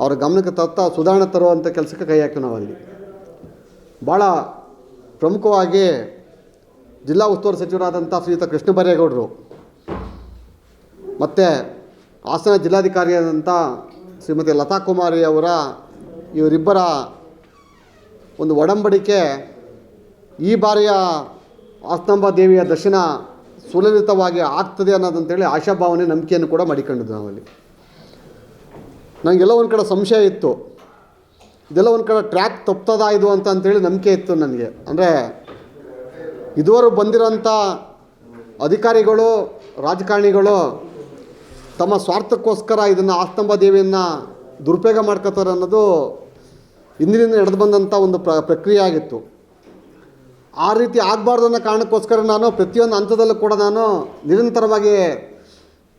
ಅವರ ಗಮನಕ್ಕೆ ತತ್ತ ಸುಧಾರಣೆ ತರುವಂಥ ಕೆಲಸಕ್ಕೆ ಕೈ ಹಾಕಿವಿ ನಾವು ಅಲ್ಲಿ ಭಾಳ ಪ್ರಮುಖವಾಗಿ ಜಿಲ್ಲಾ ಉಸ್ತುವಾರಿ ಸಚಿವರಾದಂಥ ಶ್ರೀಯುತ ಕೃಷ್ಣ ಬೈರೇಗೌಡರು ಮತ್ತು ಹಾಸನ ಜಿಲ್ಲಾಧಿಕಾರಿಯಾದಂಥ ಶ್ರೀಮತಿ ಲತಾ ಕುಮಾರಿ ಅವರ ಇವರಿಬ್ಬರ ಒಂದು ಒಡಂಬಡಿಕೆ ಈ ಬಾರಿಯ ಆಸ್ತಂಬ ದೇವಿಯ ದರ್ಶನ ಸುಲಲಿತವಾಗಿ ಆಗ್ತದೆ ಅನ್ನೋದಂತೇಳಿ ಆಶಾಭಾವನೆ, ನಂಬಿಕೆಯನ್ನು ಕೂಡ ಮಾಡಿಕೊಂಡಿದ್ದು ನಾವಲ್ಲಿ. ನನಗೆಲ್ಲ ಒಂದು ಕಡೆ ಸಂಶಯ ಇತ್ತು. ಇದೆಲ್ಲ ಒಂದು ಕಡೆ ಟ್ರ್ಯಾಕ್ ತಪ್ತದ ಇದು ಅಂತ ಅಂತೇಳಿ ನಂಬಿಕೆ ಇತ್ತು ನನಗೆ. ಅಂದರೆ ಇದುವರೆಗೂ ಬಂದಿರೋಂಥ ಅಧಿಕಾರಿಗಳು, ರಾಜಕಾರಣಿಗಳು ತಮ್ಮ ಸ್ವಾರ್ಥಕ್ಕೋಸ್ಕರ ಇದನ್ನು ಆಸ್ತಂಭ ದೇವಿಯನ್ನು ದುರುಪಯೋಗ ಮಾಡ್ಕೋತಾರೆ ಅನ್ನೋದು ಹಿಂದಿನಿಂದ ನಡೆದು ಬಂದಂಥ ಒಂದು ಪ್ರ, ಪ್ರಕ್ರಿಯೆ ಆಗಿತ್ತು. ಆ ರೀತಿ ಆಗಬಾರ್ದು ಅನ್ನೋ ಕಾರಣಕ್ಕೋಸ್ಕರ ನಾನು ಪ್ರತಿಯೊಂದು ಹಂತದಲ್ಲೂ ಕೂಡ ನಾನು ನಿರಂತರವಾಗಿ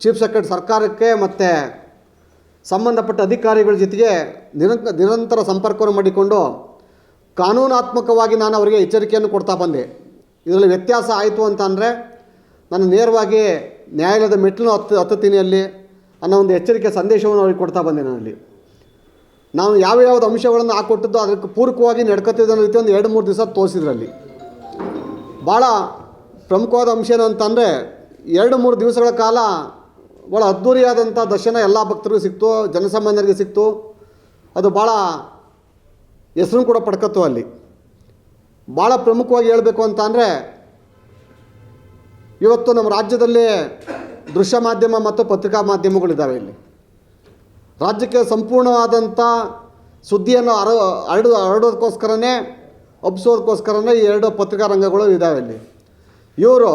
ಚೀಫ್ ಸೆಕ್ರೆಟರಿ ಸರ್ಕಾರಕ್ಕೆ ಮತ್ತು ಸಂಬಂಧಪಟ್ಟ ಅಧಿಕಾರಿಗಳ ಜೊತೆಗೆ ನಿರಂಕ, ನಿರಂತರ ಸಂಪರ್ಕವನ್ನು ಮಾಡಿಕೊಂಡು ಕಾನೂನಾತ್ಮಕವಾಗಿ ನಾನು ಅವರಿಗೆ ಎಚ್ಚರಿಕೆಯನ್ನು ಕೊಡ್ತಾ ಬಂದೆ. ಇದರಲ್ಲಿ ವ್ಯತ್ಯಾಸ ಆಯಿತು ಅಂತ ಅಂದರೆ ನಾನು ನೇರವಾಗಿ ನ್ಯಾಯಾಲಯದ ಮೆಟ್ಟಿಲು ಹತ್ತು ಹತ್ತುತ್ತೀನಿ ಅಲ್ಲಿ ಅನ್ನೋ ಒಂದು ಎಚ್ಚರಿಕೆ ಸಂದೇಶವನ್ನು ಅವ್ರಿಗೆ ಕೊಡ್ತಾ ಬಂದೆ ನಾನಲ್ಲಿ. ನಾನು ಯಾವ ಯಾವ್ದು ಅಂಶಗಳನ್ನು ಹಾಕೊಟ್ಟಿದ್ದು ಅದಕ್ಕೆ ಪೂರಕವಾಗಿ ನಡ್ಕೊತಿದ್ದ ರೀತಿ ಒಂದು ಎರಡು, ಮೂರು ದಿವಸ ತೋರಿಸಿದ್ರಲ್ಲಿ ಭಾಳ ಪ್ರಮುಖವಾದ ಅಂಶ ಏನು ಅಂತಂದರೆ ಎರಡು, ಮೂರು ದಿವಸಗಳ ಕಾಲ ಭಾಳ ಅದ್ಧೂರಿಯಾದಂಥ ದರ್ಶನ ಎಲ್ಲ ಭಕ್ತರಿಗೂ ಸಿಕ್ತು, ಜನಸಾಮಾನ್ಯರಿಗೆ ಸಿಕ್ತು. ಅದು ಭಾಳ ಹೆಸರು ಕೂಡ ಪಡ್ಕತ್ತು ಅಲ್ಲಿ. ಭಾಳ ಪ್ರಮುಖವಾಗಿ ಹೇಳಬೇಕು ಅಂತ ಅಂದರೆ, ಇವತ್ತು ನಮ್ಮ ರಾಜ್ಯದಲ್ಲಿ ದೃಶ್ಯ ಮಾಧ್ಯಮ ಮತ್ತು ಪತ್ರಿಕಾ ಮಾಧ್ಯಮಗಳಿದ್ದಾವೆ ಇಲ್ಲಿ. ರಾಜ್ಯಕ್ಕೆ ಸಂಪೂರ್ಣವಾದಂಥ ಸುದ್ದಿಯನ್ನು ಹರ ಹರಡು ಹರಡೋದಕ್ಕೋಸ್ಕರನೇ ಒಪ್ಸೋದಕ್ಕೋಸ್ಕರನೇ ಈ ಎರಡು ಪತ್ರಿಕಾ ರಂಗಗಳು ಇದ್ದಾವೆ ಇಲ್ಲಿ. ಇವರು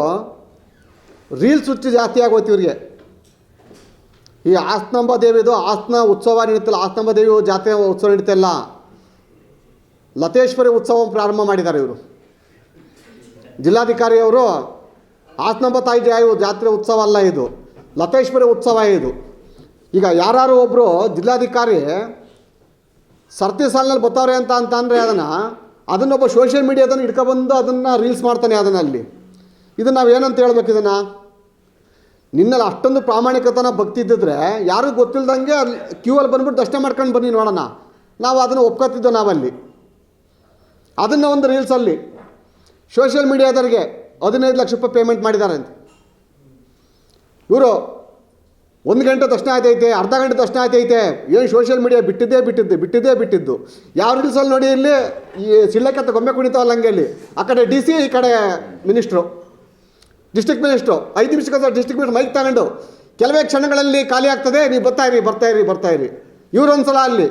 ರೀಲ್ಸ್ ಹುಚ್ಚು ಜಾಸ್ತಿ ಆಗೋಯ್ತು ಇವ್ರಿಗೆ. ಈ ಆಸ್ತಂಬ ದೇವಿದು ಆಸ್ನ ಉತ್ಸವ ನಡೀತಲ್ಲ ಆಸ್ತಂಬ ದೇವಿ ಜಾತ್ರೆ ಉತ್ಸವ ನಡೀತಲ್ಲ ಲತೇಶ್ವರಿ ಉತ್ಸವ ಪ್ರಾರಂಭ ಮಾಡಿದ್ದಾರೆ ಇವರು. ಜಿಲ್ಲಾಧಿಕಾರಿಯವರು ಆಸ್ನಂಬ ತಾಯಿ ಜಾತ್ರೆ ಉತ್ಸವ ಅಲ್ಲ ಇದು, ಲತೇಶ್ವರಿ ಉತ್ಸವ ಇದು. ಈಗ ಯಾರು ಒಬ್ಬರು ಜಿಲ್ಲಾಧಿಕಾರಿ ಸರ್ತಿ ಸಾಲಿನಲ್ಲಿ ಬರ್ತಾವ್ರೆ ಅಂತ ಅಂತ ಅಂದರೆ ಅದನ್ನು, ಅದನ್ನೊಬ್ಬ ಸೋಷಿಯಲ್ ಮೀಡಿಯಾದನ್ನು ಹಿಡ್ಕೊಬಂದು ಅದನ್ನು ರೀಲ್ಸ್ ಮಾಡ್ತಾನೆ ಅದನ್ನು ಅಲ್ಲಿ. ಇದನ್ನು ನಾವು ಏನಂತ ಹೇಳ್ಬೇಕು ಇದನ್ನು? ನಿನ್ನಲ್ಲಿ ಅಷ್ಟೊಂದು ಪ್ರಾಮಾಣಿಕತನ ಭಕ್ತಿ ಇದ್ದಿದ್ರೆ ಯಾರಿಗೂ ಗೊತ್ತಿಲ್ದಂಗೆ ಅಲ್ಲಿ ಕ್ಯೂ ಅಲ್ಲಿ ಬಂದ್ಬಿಟ್ಟು ದರ್ಶನ ಮಾಡ್ಕೊಂಡು ಬನ್ನಿ ನೋಡೋಣ. ನಾವು ಅದನ್ನು ಒಪ್ಕೋತಿದ್ದೋ ನಾವಲ್ಲಿ. ಅದನ್ನು ಒಂದು ರೀಲ್ಸಲ್ಲಿ ಸೋಷಿಯಲ್ ಮೀಡಿಯಾದವರಿಗೆ ಹದಿನೈದು ಲಕ್ಷ ರೂಪಾಯಿ ಪೇಮೆಂಟ್ ಮಾಡಿದ್ದಾರೆ ಅಂತ. ಇವರು ಒಂದು ಗಂಟೆ ದರ್ಶನ ಆಯ್ತೈತೆ, ಅರ್ಧ ಗಂಟೆ ದರ್ಶನ ಆಯ್ತೈತೆ, ಏನು ಸೋಷಿಯಲ್ ಮೀಡಿಯಾ ಬಿಟ್ಟಿದ್ದೇ ಬಿಟ್ಟಿದ್ದು ಬಿಟ್ಟಿದ್ದೇ ಬಿಟ್ಟಿದ್ದು. ಯಾವ ರೀಲ್ಸಲ್ಲಿ ನೋಡಿ ಇಲ್ಲಿ ಈ ಸಿಳ್ಳಕತ್ತ ಗೊಂಬೆ ಕುಣಿತಾವಲ್ಲ ಹಂಗೆ ಇಲ್ಲಿ ಆ ಕಡೆ ಡಿ ಸಿ ಈ ಕಡೆ ಮಿನಿಸ್ಟ್ರು ಡಿಸ್ಟ್ರಿಕ್ಟ್ ಮಿನಿಸ್ಟ್ರು. ಐದು ನಿಮಿಷಕ್ಕೆ ಡಿಸ್ಟ್ರಿಕ್ಟ್ ಮಿನಿಸ್ಟರ್ ಮೈಕ್ ತಗೊಂಡು ಕೆಲವೇ ಕ್ಷಣಗಳಲ್ಲಿ ಖಾಲಿ ಆಗ್ತದೆ, ನೀವು ಬರ್ತಾ ಇರಿ ಬರ್ತಾ ಇರಿ ಬರ್ತಾ ಇರಿ. ಇವ್ರೊಂದ್ಸಲ ಅಲ್ಲಿ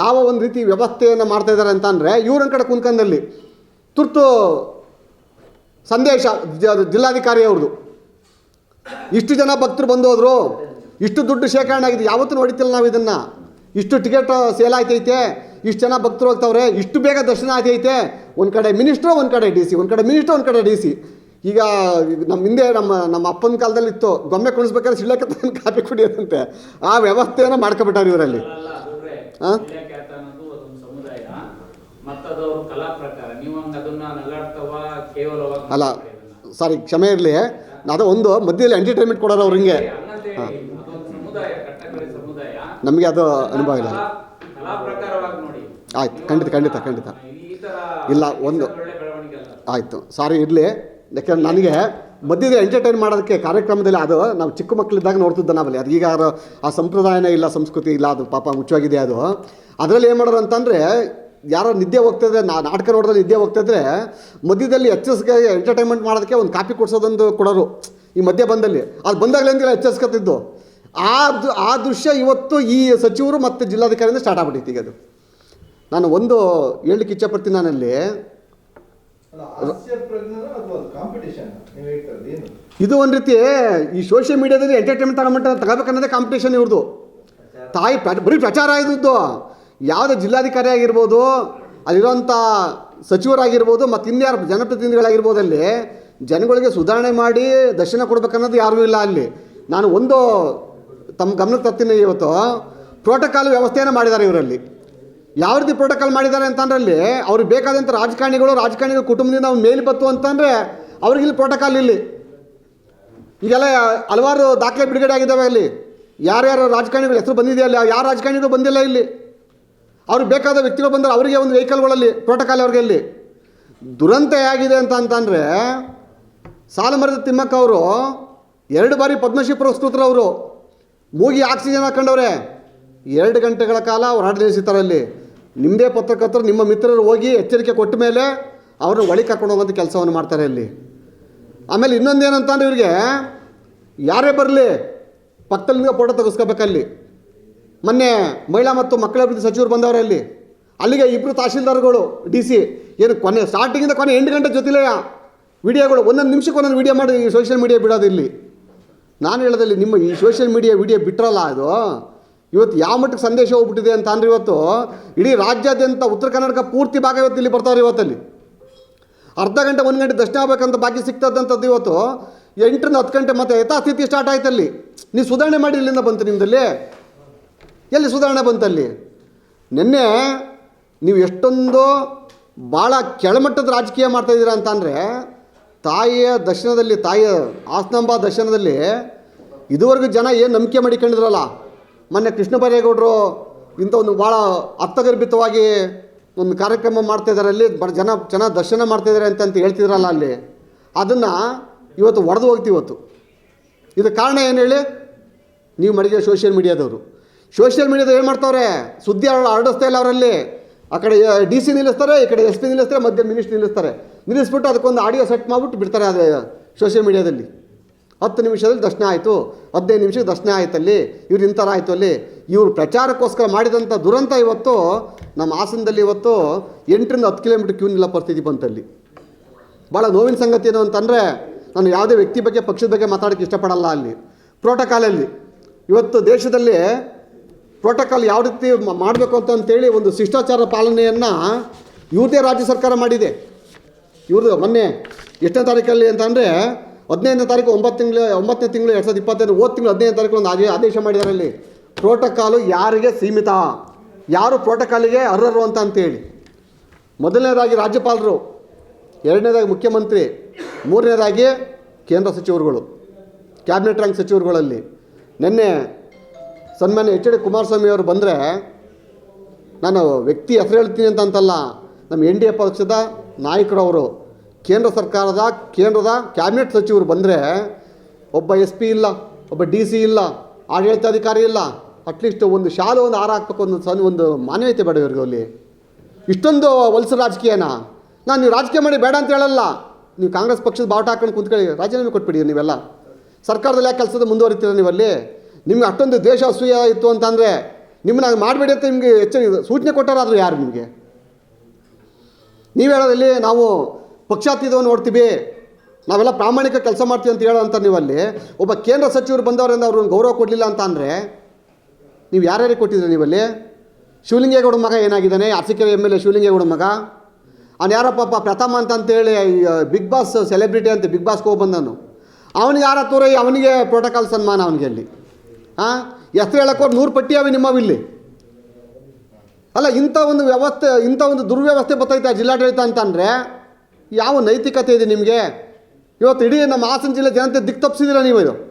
ಯಾವ ಒಂದು ರೀತಿ ವ್ಯವಸ್ಥೆಯನ್ನು ಮಾಡ್ತಾ ಇದ್ದಾರೆ ಅಂತ ಅಂದರೆ ಇವ್ರೊಂದು ಕಡೆ ಕುಂತ್ಕಂದಲ್ಲಿ ತುರ್ತು ಸಂದೇಶ ಜಿಲ್ಲಾಧಿಕಾರಿ ಅವ್ರದ್ದು ಇಷ್ಟು ಜನ ಭಕ್ತರು ಬಂದು ಹೋದರು ಇಷ್ಟು ದುಡ್ಡು ಶೇಖರಣೆ ಆಗಿದೆ, ಯಾವತ್ತೂ ನೋಡಿತಿಲ್ಲ ನಾವು ಇದನ್ನು. ಇಷ್ಟು ಟಿಕೆಟ್ ಸೇಲ್ ಆಯ್ತೈತೆ, ಇಷ್ಟು ಜನ ಭಕ್ತರು ಹೋಗ್ತಾವ್ರೆ, ಇಷ್ಟು ಬೇಗ ದರ್ಶನ ಆಯ್ತೈತೆ. ಒಂದು ಕಡೆ ಮಿನಿಸ್ಟ್ರು, ಒಂದು ಕಡೆ ಡಿ ಸಿ, ಒಂದು ಕಡೆ ಮಿನಿಸ್ಟ್ರು, ಒಂದು ಕಡೆ ಡಿ ಸಿ. ಈಗ ನಮ್ಮ ಹಿಂದೆ ನಮ್ಮ ನಮ್ಮ ಅಪ್ಪನ ಕಾಲದಲ್ಲಿ ಇತ್ತು. ಗೊಂಬೆ ಕುಣಿಸ್ಬೇಕಾದ್ರೆ ಸಿಳ್ಳಕ್ಕೆ ತಂದು ಕಾಫಿ ಕುಡಿಯೋದಂತೆ. ಆ ವ್ಯವಸ್ಥೆಯನ್ನು ಮಾಡ್ಕೊಬಿಟ್ಟಾರೆ ಇವರಲ್ಲಿ. ಕೇವಲವಾಗಿ ಅಲ್ಲ ಸಾರಿ ಕ್ಷಮೆ ಇರಲಿ. ಅದು ಒಂದು ಮಧ್ಯದಲ್ಲಿ ಎಂಟರ್ಟೈನ್ಮೆಂಟ್ ಕೊಡೋರು ಅವ್ರು ಹಿಂಗೆ. ಸಮುದಾಯ ನಮಗೆ ಅದು ಅನುಭವ ಇಲ್ಲ. ಆಯ್ತು ಖಂಡಿತ ಖಂಡಿತ ಖಂಡಿತ. ಇಲ್ಲ, ಒಂದು- ಆಯಿತು ಸಾರಿ ಇರಲಿ. ಯಾಕೆಂದ್ರೆ ನನಗೆ ಮಧ್ಯದ ಎಂಟರ್ಟೈನ್ ಮಾಡೋದಕ್ಕೆ ಕಾರ್ಯಕ್ರಮದಲ್ಲಿ ಅದು ನಾವು ಚಿಕ್ಕ ಮಕ್ಕಳಿದ್ದಾಗ ನೋಡ್ತಿದ್ದ ನಾವಲ್ಲಿ. ಅದು ಈಗ ಆ ಸಂಪ್ರದಾಯನೇ ಇಲ್ಲ, ಸಂಸ್ಕೃತಿ ಇಲ್ಲ, ಅದು ಪಾಪ ಮುಚ್ಚವಾಗಿದೆ ಅದು. ಅದರಲ್ಲಿ ಏನು ಮಾಡೋರು ಅಂತಂದರೆ, ಯಾರೋ ನಿದ್ದೆ ಹೋಗ್ತಿದ್ರೆ ನಾ ನಾಟಕ ನೋಡಿದ್ರೆ ನಿದ್ದೆ ಹೋಗ್ತಿದ್ರೆ ಮಧ್ಯದಲ್ಲಿ ಎಚ್ಚರಿಕೆ ಎಂಟರ್ಟೈನ್ಮೆಂಟ್ ಮಾಡೋದಕ್ಕೆ ಒಂದು ಕಾಪಿ ಕೊಡ್ಸೋದೊಂದು ಕೊಡೋರು ಈ ಮಧ್ಯ ಬಂದಲ್ಲಿ. ಅದು ಬಂದಾಗಲಿಂದ ಎಚ್ಚರಿಸ್ಕೊತಿದ್ದು ಆ ಆ ದೃಶ್ಯ ಇವತ್ತು ಈ ಸಚಿವರು ಮತ್ತು ಜಿಲ್ಲಾಧಿಕಾರಿಯಿಂದ ಸ್ಟಾರ್ಟ್ ಆಗ್ಬಿಟ್ಟಿತ್ತು ಈಗ ಅದು. ನಾನು ಒಂದು ಹೇಳಲಿಕ್ಕೆ ಇಚ್ಛೆಪಡ್ತೀನಿ ನಾನಲ್ಲಿ. ಇದು ಒಂದು ರೀತಿ ಈ ಸೋಷಿಯಲ್ ಮೀಡಿಯಾದಲ್ಲಿ ಎಂಟರ್ಟೈನ್ಮೆಂಟ್ ತಗೊಂಬಂಟ ತಗೋಬೇಕನ್ನೋದೇ ಕಾಂಪಿಟೇಷನ್ ಇವ್ರದ್ದು ತಾಯಿ ಬರೀ ಪ್ರಚಾರ ಇದ್ದದ್ದು. ಯಾವುದೇ ಜಿಲ್ಲಾಧಿಕಾರಿ ಆಗಿರ್ಬೋದು ಅಲ್ಲಿರೋಂಥ ಸಚಿವರಾಗಿರ್ಬೋದು ಮತ್ತು ಇನ್ಯಾರು ಜನಪ್ರತಿನಿಧಿಗಳಾಗಿರ್ಬೋದಲ್ಲಿ ಜನಗಳಿಗೆ ಸುಧಾರಣೆ ಮಾಡಿ ದರ್ಶನ ಕೊಡ್ಬೇಕನ್ನೋದು ಯಾರೂ ಇಲ್ಲ ಅಲ್ಲಿ. ನಾನು ಒಂದು ತಮ್ಮ ಗಮನಕ್ಕೆ ತರ್ತೀನಿ ಇವತ್ತು ಪ್ರೋಟೋಕಾಲ್ ವ್ಯವಸ್ಥೆಯನ್ನು ಮಾಡಿದ್ದಾರೆ ಇವರಲ್ಲಿ. ಯಾವ ರೀತಿ ಪ್ರೋಟೋಕಾಲ್ ಮಾಡಿದ್ದಾರೆ ಅಂತಂದ್ರಲ್ಲಿ ಅವ್ರಿಗೆ ಬೇಕಾದಂಥ ರಾಜಕಾರಣಿಗಳು, ರಾಜಕಾರಣಿಗಳ ಕುಟುಂಬದಿಂದ ಅವ್ನು ಮೇಲ್ ಬತ್ತು ಅಂತಂದರೆ ಅವ್ರಿಗೆ ಇಲ್ಲಿ ಪ್ರೋಟೋಕಾಲ್ ಇಲ್ಲಿ. ಈಗೆಲ್ಲ ಹಲವಾರು ದಾಖಲೆ ಬಿಡುಗಡೆ ಆಗಿದ್ದಾವೆ ಅಲ್ಲಿ. ಯಾರ್ಯಾರು ರಾಜಕಾರಣಿಗಳು ಹೆಸರು ಬಂದಿದೆಯಾ ಅಲ್ಲಿ ಯಾರು ರಾಜಕಾರಣಿಗಳು ಬಂದಿಲ್ಲ ಇಲ್ಲಿ. ಅವ್ರಿಗೆ ಬೇಕಾದ ವ್ಯಕ್ತಿಗಳು ಬಂದರೆ ಅವರಿಗೆ ಒಂದು ವೆಹಿಕಲ್ಗಳಲ್ಲಿ ಪ್ರೋಟೋಕಾಲ್ ಅವ್ರಿಗೆ ಇಲ್ಲಿ. ದುರಂತ ಹೇಗಿದೆ ಅಂತ ಅಂತಂದರೆ ಸಾಲಮರದ ತಿಮ್ಮಕ್ಕ ಅವರು ಎರಡು ಬಾರಿ ಪದ್ಮಶ್ರೀ ಅವರು. ಮೂಗಿ ಆಕ್ಸಿಜನ್ ಹಾಕೊಂಡವ್ರೆ. ಎರಡು ಗಂಟೆಗಳ ಕಾಲ ಹೋರಾಟ ನಿಲ್ಲಿಸಿದ್ದಾರೆ ಅಲ್ಲಿ. ನಿಮ್ಮದೇ ಪತ್ರಕರ್ತರು ನಿಮ್ಮ ಮಿತ್ರರು ಹೋಗಿ ಎಚ್ಚರಿಕೆ ಕೊಟ್ಟ ಮೇಲೆ ಅವ್ರನ್ನ ಒಳಗೆ ಕರ್ಕೊಂಡು ಹೋಗುವಂಥ ಕೆಲಸವನ್ನು ಮಾಡ್ತಾರೆ ಇಲ್ಲಿ ಆಮೇಲೆ ಇನ್ನೊಂದೇನಂತಂದ್ರೆ ಇವ್ರಿಗೆ ಯಾರೇ ಬರಲಿ ಪಕ್ಕದಲ್ಲಿಂದ ಫೋಟೋ ತೆಗೆಸ್ಕೋಬೇಕಲ್ಲಿ ಮೊನ್ನೆ ಮಹಿಳಾ ಮತ್ತು ಮಕ್ಕಳ ಅಭಿವೃದ್ಧಿ ಸಚಿವರು ಬಂದವರಲ್ಲಿ ಅಲ್ಲಿಗೆ ಇಬ್ಬರು ತಹಶೀಲ್ದಾರ್ಗಳು ಡಿ ಸಿ ಏನು ಕೊನೆ ಸ್ಟಾರ್ಟಿಂಗಿಂದ ಕೊನೆ ಎಂಟು ಗಂಟೆ ಜೊತೆಲೇ ವಿಡಿಯೋಗಳು, ಒಂದೊಂದು ನಿಮಿಷಕ್ಕೆ ಒಂದೊಂದು ವಿಡಿಯೋ ಮಾಡಿ ಸೋಷಿಯಲ್ ಮೀಡಿಯಾ ಬಿಡೋದು ಇಲ್ಲಿ. ನಾನು ಹೇಳೋದಲ್ಲಿ ನಿಮ್ಮ ಈ ಸೋಷಿಯಲ್ ಮೀಡಿಯಾ ವಿಡಿಯೋ ಬಿಟ್ರಲ್ಲ ಅದು. ಇವತ್ತು ಯಾವ ಮಟ್ಟಕ್ಕೆ ಸಂದೇಶ ಹೋಗ್ಬಿಟ್ಟಿದೆ ಅಂತ ಅಂದ್ರೆ ಇವತ್ತು ಇಡೀ ರಾಜ್ಯಾದ್ಯಂತ ಉತ್ತರ ಕರ್ನಾಟಕ ಪೂರ್ತಿ ಭಾಗ ಇವತ್ತು ಇಲ್ಲಿ ಬರ್ತಾವ್ರೆ ಇವತ್ತಲ್ಲಿ. ಅರ್ಧ ಗಂಟೆ, ಒಂದು ಗಂಟೆ ದರ್ಶನ ಆಗ್ಬೇಕಂತ ಬಾಕಿ ಸಿಗ್ತದಂಥದ್ದು ಇವತ್ತು ಎಂಟರಿಂದ ಹತ್ತು ಗಂಟೆ ಮತ್ತೆ ಯಥಾಸ್ಥಿತಿ ಸ್ಟಾರ್ಟ್ ಆಯ್ತು ಅಲ್ಲಿ. ನೀವು ಸುಧಾರಣೆ ಮಾಡಿ ಇಲ್ಲಿಂದ ಬಂತು ನಿಮ್ಮದಲ್ಲಿ ಎಲ್ಲಿ ಸುಧಾರಣೆ ಬಂತಲ್ಲಿ ನಿನ್ನೆ ನೀವು ಎಷ್ಟೊಂದು ಭಾಳ ಕೆಳಮಟ್ಟದ ರಾಜಕೀಯ ಮಾಡ್ತಾಯಿದ್ದೀರಾ ಅಂತಂದರೆ ತಾಯಿಯ ದರ್ಶನದಲ್ಲಿ, ತಾಯಿಯ ಆಸ್ತಂಬ ದರ್ಶನದಲ್ಲಿ ಇದುವರೆಗೂ ಜನ ಏನು ನಂಬಿಕೆ ಮಾಡಿಕೊಂಡಿದ್ರಲ್ಲ? ಮೊನ್ನೆ ಕೃಷ್ಣ ಬೈರೇಗೌಡರು ಇಂಥ ಒಂದು ಭಾಳ ಅರ್ಥಗರ್ಭಿತವಾಗಿ ಒಂದು ಕಾರ್ಯಕ್ರಮ ಮಾಡ್ತಾ ಇದ್ದಾರೆ ಅಲ್ಲಿ ಬಡ ಜನ ಜನ ದರ್ಶನ ಮಾಡ್ತಾಯಿದ್ದಾರೆ ಅಂತ ಅಂತ ಹೇಳ್ತಿದ್ರಲ್ಲ ಅಲ್ಲಿ. ಅದನ್ನು ಇವತ್ತು ಒಡೆದು ಹೋಗ್ತೀವಿ ಇವತ್ತು. ಇದಕ್ಕೆ ಕಾರಣ ಏನು ಹೇಳಿ? ನೀವು ಮಡಿಗೆ ಸೋಷಿಯಲ್ ಮೀಡಿಯಾದವರು ಸೋಷಿಯಲ್ ಮೀಡಿಯಾದವ್ರು ಏನು ಮಾಡ್ತಾವ್ರೆ? ಸುದ್ದಿ ಹರಡ ಹರಡಿಸ್ತಾ ಇಲ್ಲ ಅವರಲ್ಲಿ. ಆ ಕಡೆ ಡಿ ಸಿ ನಿಲ್ಲಿಸ್ತಾರೆ, ಈ ಕಡೆ ಎಸ್ ಪಿ ನಿಲ್ಲಿಸ್ತಾರೆ, ಮಧ್ಯ ಮಿನಿಸ್ಟ್ರಿ ನಿಲ್ಲಿಸ್ತಾರೆ. ನಿಲ್ಲಿಸ್ಬಿಟ್ಟು ಅದಕ್ಕೊಂದು ಆಡಿಯೋ ಸೆಟ್ ಮಾಡಿಬಿಟ್ಟು ಬಿಡ್ತಾರೆ ಅದು ಸೋಷಿಯಲ್ ಮೀಡಿಯಾದಲ್ಲಿ ಹತ್ತು ನಿಮಿಷದಲ್ಲಿ ದರ್ಶನ ಆಯಿತು, ಹದಿನೈದು ನಿಮಿಷಕ್ಕೆ ದರ್ಶನ ಆಯ್ತಲ್ಲಿ, ಇವ್ರು ಇಂಥರ ಆಯಿತು ಅಲ್ಲಿ. ಇವರು ಪ್ರಚಾರಕ್ಕೋಸ್ಕರ ಮಾಡಿದಂಥ ದುರಂತ ಇವತ್ತು, ನಮ್ಮ ಹಾಸನದಲ್ಲಿ ಇವತ್ತು ಎಂಟರಿಂದ ಹತ್ತು ಕಿಲೋಮೀಟ್ರ್ ಕ್ಯೂ ನಿಲ್ಲ ಪರಿಸ್ಥಿತಿ ಬಂತಲ್ಲಿ ಭಾಳ ನೋವಿನ ಸಂಗತಿ ಏನು ಅಂತಂದರೆ, ನಾನು ಯಾವುದೇ ವ್ಯಕ್ತಿ ಬಗ್ಗೆ, ಪಕ್ಷದ ಬಗ್ಗೆ ಮಾತಾಡೋಕ್ಕೆ ಇಷ್ಟಪಡಲ್ಲ ಅಲ್ಲಿ. ಪ್ರೋಟೋಕಾಲಲ್ಲಿ. ಇವತ್ತು ದೇಶದಲ್ಲಿ ಪ್ರೋಟೋಕಾಲ್ ಯಾವ ರೀತಿ ಮಾಡಬೇಕು ಅಂತ ಅಂತೇಳಿ ಒಂದು ಶಿಷ್ಟಾಚಾರ ಪಾಲನೆಯನ್ನು ಇವ್ರದೇ ರಾಜ್ಯ ಸರ್ಕಾರ ಮಾಡಿದೆ. ಇವ್ರದ್ದು ಮೊನ್ನೆ ಎಷ್ಟನೇ ತಾರೀಕಲ್ಲಿ ಅಂತ ಅಂದರೆ ಹದಿನೈದನೇ ತಾರೀಕು ಒಂಬತ್ತು ತಿಂಗಳು, ಒಂಬತ್ತನೇ ತಿಂಗಳು, ಎರಡು ಸಾವಿರದ ಇಪ್ಪತ್ತೈದು ಓದ್ ತಿಂಗಳು ಹದಿನೈದು ತಾರೀಕು ಒಂದು ಆದೇ ಆದೇಶ ಮಾಡಿದ್ದಾರೆ ಅಲ್ಲಿ. ಪ್ರೋಟೋಕಾಲು ಯಾರಿಗೆ ಸೀಮಿತ? ಯಾರು ಪ್ರೋಟೋಕಾಲಿಗೆ ಅರ್ಹರು ಅಂತ ಅಂತೇಳಿ. ಮೊದಲನೇದಾಗಿ ರಾಜ್ಯಪಾಲರು, ಎರಡನೇದಾಗಿ ಮುಖ್ಯಮಂತ್ರಿ, ಮೂರನೇದಾಗಿ ಕೇಂದ್ರ ಸಚಿವರುಗಳು, ಕ್ಯಾಬಿನೆಟ್ ರ್ಯಾಂಕ್ ಸಚಿವರುಗಳಲ್ಲಿ. ನಿನ್ನೆ ಸನ್ಮಾನ್ಯ ಎಚ್ ಡಿ ಕುಮಾರಸ್ವಾಮಿ ಅವರು ಬಂದರೆ, ನಾನು ವ್ಯಕ್ತಿ ಹೆಸರು ಹೇಳ್ತೀನಿ ಅಂತಂತಲ್ಲ, ನಮ್ಮ ಎನ್ ಡಿ ಎ ಪಕ್ಷದ ನಾಯಕರವರು ಕೇಂದ್ರ ಸರ್ಕಾರದ, ಕೇಂದ್ರದ ಕ್ಯಾಬಿನೆಟ್ ಸಚಿವರು ಬಂದರೆ ಒಬ್ಬ ಎಸ್ ಪಿ ಇಲ್ಲ, ಒಬ್ಬ ಡಿ ಸಿ ಇಲ್ಲ ಆಡಳಿತಾಧಿಕಾರಿ ಇಲ್ಲ ಅಟ್ಲೀಸ್ಟ್ ಒಂದು ಶಾಲೆ ಒಂದು ಹಾರಾಕ್ಬೇಕು ಒಂದು ಸಣ್ಣ ಒಂದು ಮಾನ್ಯತೆ ಬೇಡ ಇವ್ರಿಗೆ ಅಲ್ಲಿ. ಇಷ್ಟೊಂದು ವಲಸು ರಾಜಕೀಯನ. ನಾನು ನೀವು ರಾಜಕೀಯ ಮಾಡಿ ಬೇಡ ಅಂತ ಹೇಳಲ್ಲ. ನೀವು ಕಾಂಗ್ರೆಸ್ ಪಕ್ಷದ ಬಾವುಟ ಹಾಕೊಂಡು ಕುಂತ್ಕೊಳ್ಳಿ, ರಾಜೀನಾಮೆ ಕೊಟ್ಬಿಡಿ ನೀವೆಲ್ಲ. ಸರ್ಕಾರದಲ್ಲಿ ಯಾಕೆ ಕೆಲಸದ ಮುಂದುವರಿತೀರ ನೀವಲ್ಲಿ? ನಿಮ್ಗೆ ಅಷ್ಟೊಂದು ದ್ವೇಷ ಅಸೂಯ ಇತ್ತು ಅಂತಂದರೆ ನಿಮ್ಮನ್ನ ಮಾಡಬೇಡಿ ಅಂತ ನಿಮಗೆ ಹೆಚ್ಚು ಸೂಚನೆ ಕೊಟ್ಟಾರಾದರೂ ಯಾರು ನಿಮಗೆ? ನೀವು ಹೇಳೋದ್ರಲ್ಲಿ ನಾವು ಪಕ್ಷಾತೀತವನ್ನು ನೋಡ್ತೀವಿ. ನಾವೆಲ್ಲ ಪ್ರಾಮಾಣಿಕ ಕೆಲಸ ಮಾಡ್ತೀವಿ ಅಂತ ಹೇಳೋಂಥ ನೀವಲ್ಲಿ ಒಬ್ಬ ಕೇಂದ್ರ ಸಚಿವರು ಬಂದವರಿಂದ ಅವ್ರಿಗೆ ಗೌರವ ಕೊಡಲಿಲ್ಲ ಅಂತ ಅಂದರೆ ನೀವು ಯಾರ್ಯಾರಿಗೆ ಕೊಟ್ಟಿದ್ರಿ ನೀವಲ್ಲಿ? ಶಿವಲಿಂಗೇಗೌಡ ಮಗ ಏನಾಗಿದ್ದಾನೆ? Arsikere M L A Shivalingegowda ಮಗ? ಅವ್ನು ಯಾರಪ್ಪ ಪಾಪ ಪ್ರಥಮ ಅಂತ ಅಂತೇಳಿ ಬಿಗ್ ಬಾಸ್ ಸೆಲೆಬ್ರಿಟಿ ಅಂತ ಬಿಗ್ ಬಾಸ್ಗೆ ಹೋಗಿ ಬಂದನು ಅವನಿಗೆ ಯಾರ ತೋರ ಅವನಿಗೆ ಪ್ರೋಟೋಕಾಲ್ ಸನ್ಮಾನ ಅವನಿಗೆ ಅಲ್ಲಿ. ಹಾಂ ಎಷ್ಟು ಹೇಳಕ್ಕೆ ನೂರು ಪಟ್ಟಿ ಅವೆ ನಿಮ್ಮವಿಲ್ಲಿ ಅಲ್ಲ, ಇಂಥ ಒಂದು ವ್ಯವಸ್ಥೆ, ಇಂಥ ಒಂದು ದುರ್ವ್ಯವಸ್ಥೆ ಬರ್ತೈತೆ ಜಿಲ್ಲಾಡಳಿತ ಅಂತಂದರೆ ಯಾವ ನೈತಿಕತೆ ಇದೆ ನಿಮಗೆ? ಇವತ್ತು ಇಡೀ ನಮ್ಮ ಹಾಸನ ಜಿಲ್ಲೆ ಜನತೆ ದಿಕ್ಕು ತಪ್ಪಿಸಿದ್ದೀರ ನೀವು ಇದು?